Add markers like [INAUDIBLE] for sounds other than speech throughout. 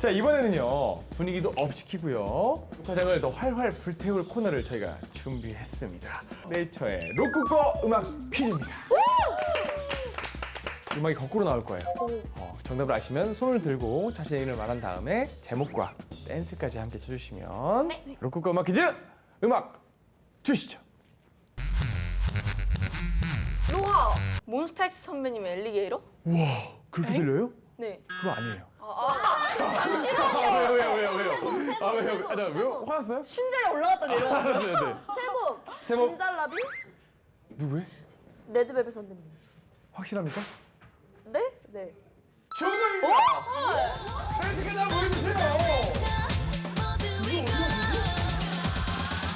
자 이번에는요 분위기도 업 시키고요. 화장을 더 활활 불태울 코너를 저희가 준비했습니다. 네이처의 로쿠꺼 음악 퀴즈입니다. 음악이 거꾸로 나올 거예요. 어, 정답을 아시면 손을 들고 자신의 이름을 말한 다음에 제목과 댄스까지 함께 쳐주시면 로쿠꺼 음악 퀴즈 음악 주시죠. 로하 몬스타엑스 선배님의 엘리게이터? 우와 그렇게 들려요? 네. 그거 아니에요. 아, 왜요 왜요 왜요 왜요 아 왜요 아, 자, 왜요 화났어요? 침대에 올라갔다 내려왔어요. 네네 세복 세복. 진잘라비 누구예요? 레드벨벳 선배님 확실합니까? 네? 네 정답입니다! 댄스 끝나 보여주세요!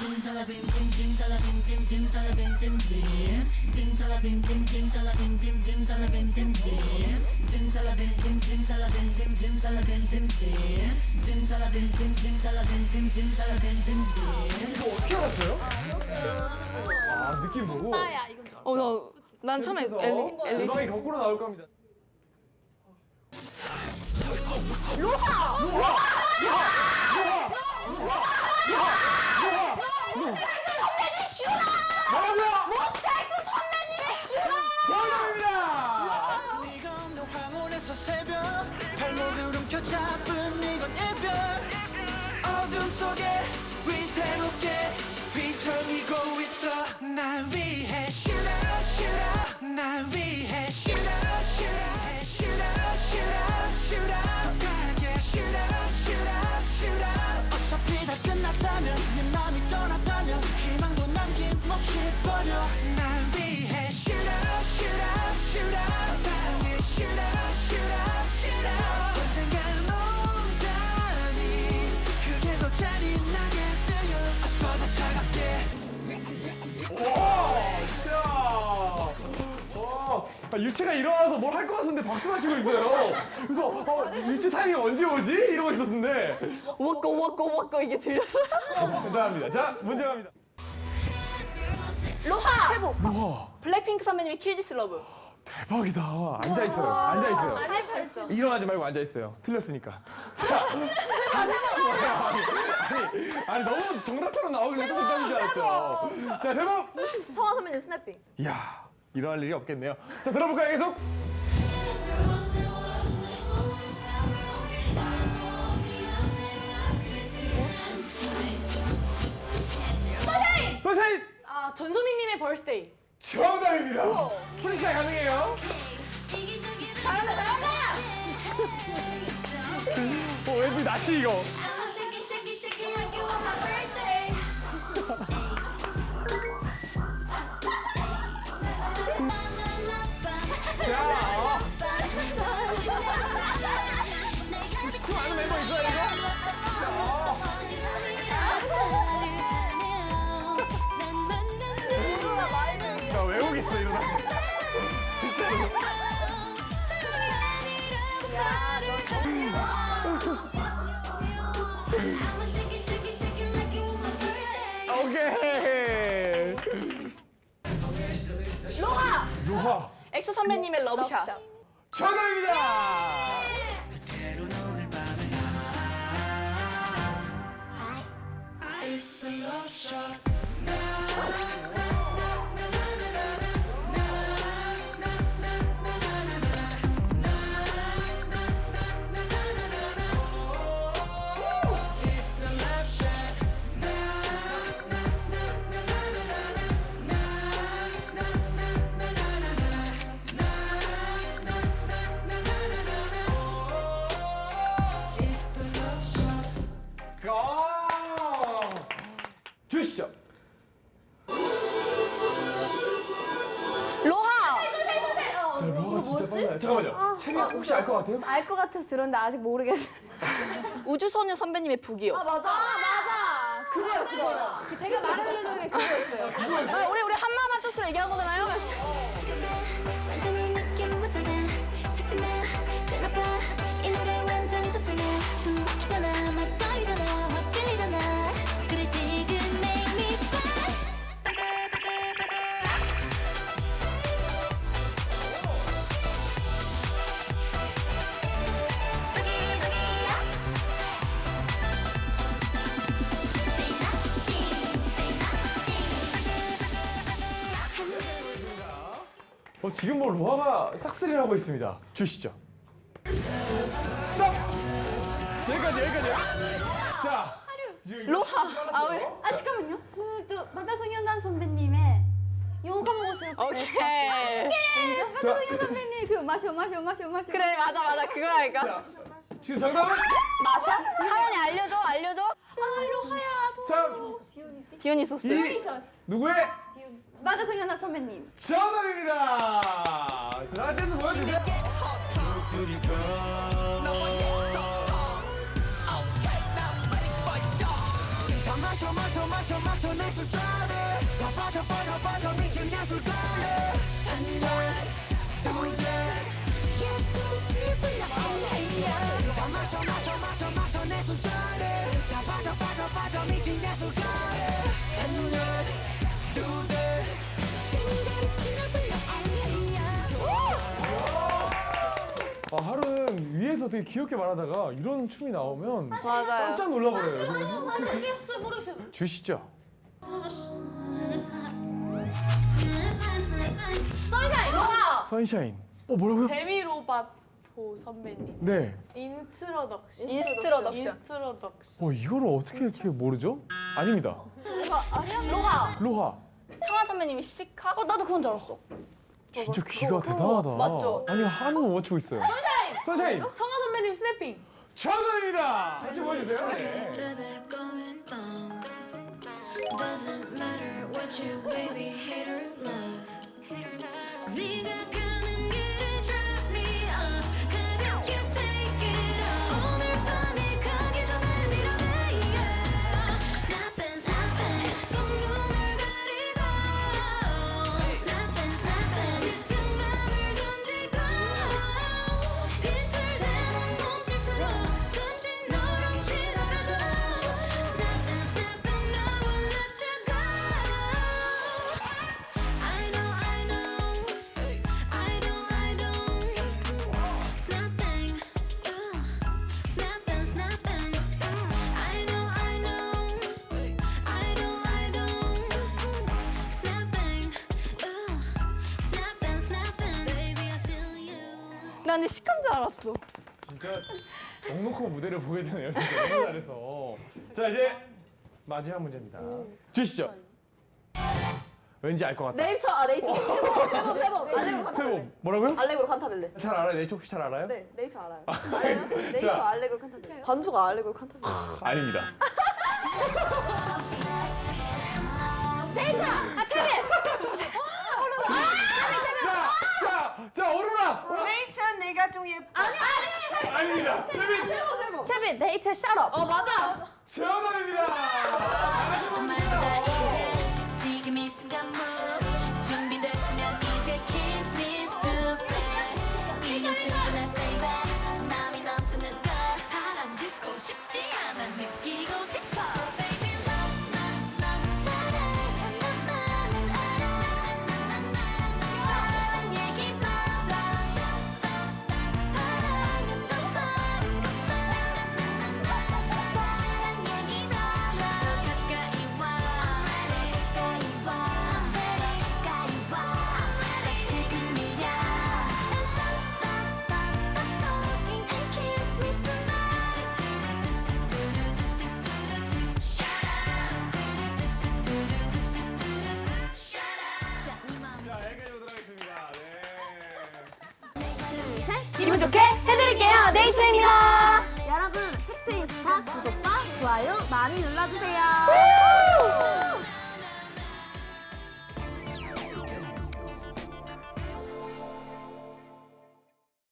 Zimzalabim zim zimzalabim zim zimzalabim zim zim Zimzalabim zim zimzalabim zim zimzalabim zim zim Zimzalabim zim zimzalabim zim zimzalabim zim zim Zimzalabim zim zimzalabim zim zimzalabim zim zim 이거 어떻게 알았어요? 아 느낌 보고 어, 나, 난 처음에 엘리, 엘리. 음악이 거꾸로 나올 겁니다 뭐라고요? 잡은 이건 이별. 어둠 속에 위태롭게 휘청이고 있어. 날 위해 슈라 슈라. 날 위해 슈라 슈라. 슈라 슈라 더 강하게 슈라 슈라 슈라. 어차피 다 끝났다면 네 맘이 떠났다면 희망도 남김없이 버려. 날 위해 슈라 슈라 슈라. 땅에 슈라 아, 유채가 일어나서 뭘 할 것 같은데 박수만 치고 있어요. 그래서 어, 유채 타이밍 언제 오지? 이러고 있었는데 워커 워커 워커 이게 들렸어요. 대단합니다. 자 문제 갑니다. 로하 와 블랙핑크 선배님의 킬 디스 러브. 대박이다. 앉아 있어요. 앉아 있어요. 수 있어. 일어나지 말고 앉아 있어요. 틀렸으니까. 자, 아니, 아니 너무 정답처럼 나오긴 해서 정답인 줄 알았죠. 자, 대박. 청아 선배님 스냅핑 이야, 일어날 일이 없겠네요. 자, 들어볼까요, 계속? 선생님! 아 전소민님의 벌스데이. 정답입니다. 프리스타일 가능해요? 잘한다 잘한다. 어, 왠지 낯이 이거. 아는 멤버 있어요, 이거? 외우겠어, 이러다. 오케이. 로하 누가? 엑소 선배님의 러브샷. 정답입니다. a love shot now. 자, 뭐가 진짜 빨라요. 잠깐만요. 체리 혹시 알 것 같아요? 알 것 같아서 들었는데 아직 모르겠어요. [LAUGHS] 우주소녀 선배님의 북이요. 아 맞아 맞아. 그거였어. 그거. 제가 말해드리는 게 그거였어요. 아, 우리 우리 한마만 뜻으로 얘기한 거잖아요. 지금 뭐 로아가 싹쓸이를 하고 있습니다. 주시죠. 스톱! 여기까지, 여기까지. 자. 지금 로하. 아, 왜? 아 잠깐만요. 그 또 마다성현단 선배님의 요거 먹었어요. 오케이. 마다성현 선배님 그 마셔 마셔 마셔 마셔. 그래, 맞아, 맞아. 그거라니까. 자, 지금 정답은 마셔? 하연이 알려줘, 알려줘. 아 로하야. 3, 디오니소스. 2, 누구의 마다성현단 선배님. 정답입니다. 자, 댄스 보여주세요. 다 마셔 마셔 마셔 마셔 내 술자리 다 빠져 빠져 빠져 미친 내 술가리 아, 하루는 위에서 되게 귀엽게 말하다가 이런 춤이 나오면 맞아요. 깜짝 놀라버려요. 모르겠어 모르겠어. 주시죠. 선샤인, 로하. 선샤인. 어, 뭐라고요? 데미로바토 선배님 네. 인트로덕션 인스트로덕션. 인스트로덕션 어, 이거를 어떻게 이렇게 모르죠? 아닙니다. 로하. 로하. 청아 선배님이 시카? 어, 나도 그건 줄 알았어. 진짜 귀가 그거 대단하다. 맞죠? 아니, 하나도 못 맞추고 있어요. 선샤인! 선샤인! 청아 선배님 스냅핑 정답입니다! 같이 보여주세요. 네. 나 근데 시카인 줄 알았어. 진짜 넉넉한 무대를 보게 되네요. 진짜 너무 잘해서. 자, 이제 마지막 문제입니다. 주시죠. 왠지 알 것 같다. 네이처 아 네이처 세번 알레그로 칸타벨레 세고 뭐라고요? 알레그로 칸타벨레 잘 알아요? 네이처 혹시 잘 알아요? 네 네이처 알아요 알아요? 네이처 자. 알레그로 칸타벨레 반주가 알레그로 칸타벨레 아닙니다. [LAUGHS] 아, 채민! 자, 자, 자, 오로라. 오로라. 좀 예뻐 아니 아닙니다. 재민 세번 세번 채민, 네이처 샷업. 어 맞아 정답입니다. 이제 지금 이 순간 준비됐으면 이제 kiss me stupid 이건 충분한 baby 마음이 넘치는 걸 사랑 듣고 싶지 않아 느끼 네. 기분 좋게 해드릴게요. 네이처입니다. 여러분 팩트 인스타 구독과 좋아요 많이 눌러주세요